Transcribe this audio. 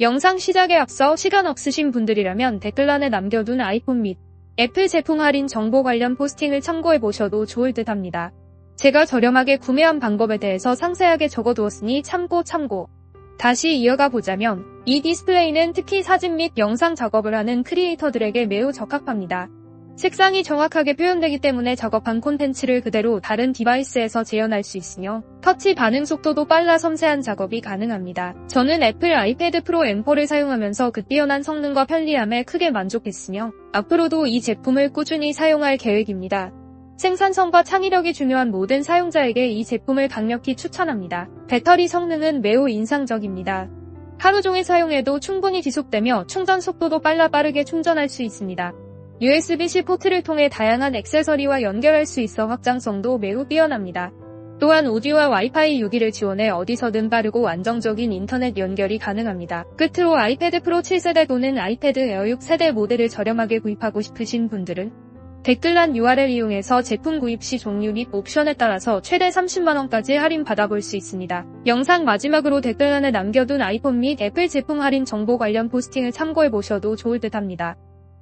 영상 시작에 앞서 시간 없으신 분들이라면 댓글란에 남겨둔 아이폰 및 애플 제품 할인 정보 관련 포스팅을 참고해 보셔도 좋을 듯 합니다. 제가 저렴하게 구매한 방법에 대해서 상세하게 적어두었으니 참고 참고. 다시 이어가 보자면 이 디스플레이는 특히 사진 및 영상 작업을 하는 크리에이터들에게 매우 적합합니다. 색상이 정확하게 표현되기 때문에 작업한 콘텐츠를 그대로 다른 디바이스에서 재현할 수 있으며 터치 반응 속도도 빨라 섬세한 작업이 가능합니다. 저는 애플 아이패드 프로 M4를 사용하면서 그 뛰어난 성능과 편리함에 크게 만족했으며 앞으로도 이 제품을 꾸준히 사용할 계획입니다. 생산성과 창의력이 중요한 모든 사용자에게 이 제품을 강력히 추천합니다. 배터리 성능은 매우 인상적입니다. 하루 종일 사용해도 충분히 지속되며 충전 속도도 빨라 빠르게 충전할 수 있습니다. USB-C 포트를 통해 다양한 액세서리와 연결할 수 있어 확장성도 매우 뛰어납니다. 또한 오디오와 와이파이 6기를 지원해 어디서든 빠르고 안정적인 인터넷 연결이 가능합니다. 끝으로 아이패드 프로 7세대 또는 아이패드 에어 6세대 모델을 저렴하게 구입하고 싶으신 분들은 댓글란 URL 이용해서 제품 구입 시 종류 및 옵션에 따라서 최대 30만원까지 할인 받아볼 수 있습니다. 영상 마지막으로 댓글란에 남겨둔 아이폰 및 애플 제품 할인 정보 관련 포스팅을 참고해 보셔도 좋을 듯 합니다.